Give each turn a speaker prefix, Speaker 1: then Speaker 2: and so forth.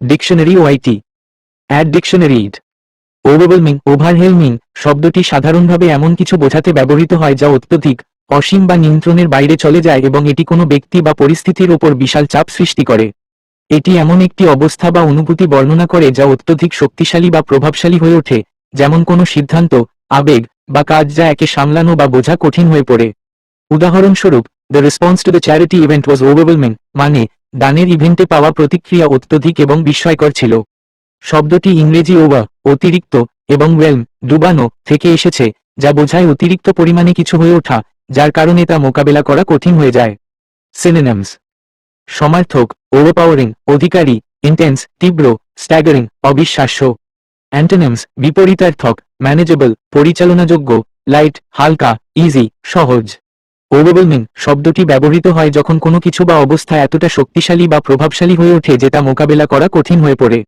Speaker 1: Dictionary ওআইটি অ্যাড dictionary ইড ওভারওয়েলমিং ওভারহেলমিং শব্দটি সাধারণভাবে এমন কিছু বোঝাতে ব্যবহৃত হয় যা অত্যধিক অসীম বা নিয়ন্ত্রণের বাইরে চলে যায় এবং এটি কোনো ব্যক্তি বা পরিস্থিতির ওপর বিশাল চাপ সৃষ্টি করে। এটি এমন একটি অবস্থা বা অনুভূতি বর্ণনা করে যা অত্যধিক শক্তিশালী বা প্রভাবশালী হয়ে ওঠে, যেমন কোনো সিদ্ধান্ত, আবেগ বা কাজ যা একে সামলানো বা বোঝা কঠিন হয়ে পড়ে। উদাহরণস্বরূপ the response to the charity event was overwhelming মানে দানের ইভেন্টে পাওয়া প্রতিক্রিয়া অত্যধিক এবং বিস্ময়কর ছিল। শব্দটি ইংরেজি ওভার অতিরিক্ত, এবং ওয়েলম ডুবানো, থেকে এসেছে, যা বোঝায় অতিরিক্ত পরিমাণে কিছু হয়ে ওঠা, যার কারণে তা মোকাবেলা করা কঠিন হয়ে যায়। সিনেনামস সমার্থক ওভারপাওয়ারিং অধিকারী ইন্টেন্স তীব্র স্ট্যাগারিং অবিশ্বাস্য। অ্যান্টেনামস বিপরীতার্থক ম্যানেজেবল পরিচালনাযোগ্য লাইট হালকা ইজি সহজ। ওভারওয়েলমিং শব্দটি ব্যবহৃত হয় যখন কোনো কিছু বা অবস্থা এতটা শক্তিশালী বা প্রভাবশালী হয়ে ওঠে যে তা মোকাবেলা করা কঠিন হয়ে পড়ে।